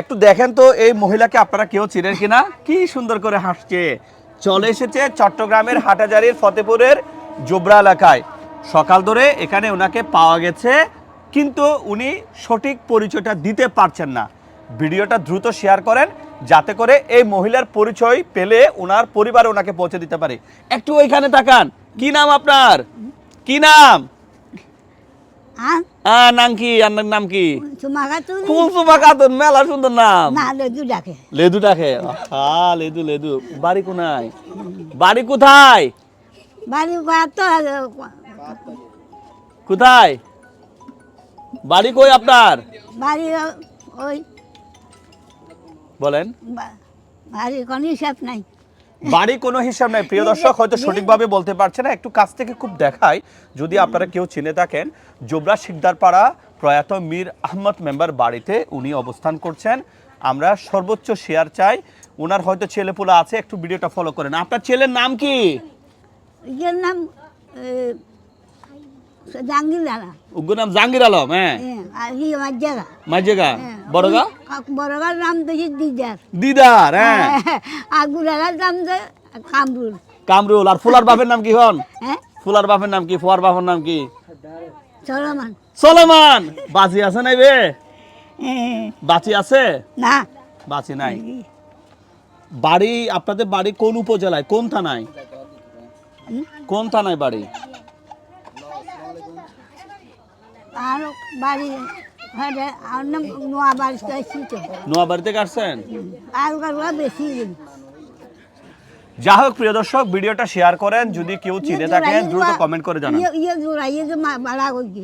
একটু দেখেন তো, এই মহিলাকে আপনারা কেউ চিনেন কিনা? কি সুন্দর করে হাসছে। চলে এসেছে চট্টগ্রামের হাটাজারির ফতেপুরের জোবরা এলাকায়। সকাল ধরে এখানে ওনাকে পাওয়া গেছে, কিন্তু উনি সঠিক পরিচয়টা দিতে পারছেন না। ভিডিওটা দ্রুত শেয়ার করেন, যাতে করে এই মহিলার পরিচয় পেলে ওনার পরিবারে ওনাকে পৌঁছে দিতে পারে। একটু ওইখানে তাকান। কি নাম আপনার? কি নাম? আহ, নাম কি? আপনার নাম কি? তোমাকে তুমি কুলসুমা খাতুন মেলা সুন্দর নাম। না লেদু ডাকে লেদু ডাকে হ্যাঁ লেদু লেদু। বাড়ি কোনায়? বাড়ি কোথায়? বাড়ি কোথায়? বাড়ি কই আপনার? বাড়ি ওই বলেন। বাড়ি কোনো হিসাব নাই। বাড়ি কোনো হিসাব নাই। প্রিয় দর্শক হয়তো সঠিকভাবে বলতে পারছে না একটু কাছ থেকে খুব দেখায় যদি আপনারা কেউ চিনে থাকেন জোবরা শিকদারপাড়া প্রয়াত মীর আহমদ মেম্বার বাড়িতে উনি অবস্থান করছেন। আমরা সর্বোচ্চ শেয়ার চাই। ওনার হয়তো ছেলেপুলা আছে একটু ভিডিওটা ফলো করেন। আপনার ছেলের নাম কি? ইয়ের নাম জাঙ্গির দানা উগ্র নাম জাহাঙ্গীর আলম হ্যাঁ। আর ই আমার জায়গা মাঝেগা বড়গা? বড়গার নাম দেখি দিদার। দিদার হ্যাঁ। আর গুড়াগার নাম যে কামরুল। কামরুল আর ফুলার বাপের নাম কি হন? হ্যাঁ? ফুলার বাপের নাম কি ফুয়ার বাপের নাম কি? চলমান সলেমান! বাঁচি আছে নাই বে? বাঁচি আছে? না। বাঁচি নাই। বাড়ি আপনাদের বাড়ি কোন উপজেলায়? কোন থানায়? কোন থানায় বাড়ি? আর বাড়ি ঘরে আর নোয়া বাড়িতে আসছি তো নোয়াবাড়ি থেকে আসছেন আর বেশি যা হোক প্রিয় দর্শক ভিডিওটা শেয়ার করেন। যদি কেউ চিনে থাকেন দ্রুত কমেন্ট করে জানান। ইয়ে ইয়ে জোড়া ইয়ে যে বাড়া করছে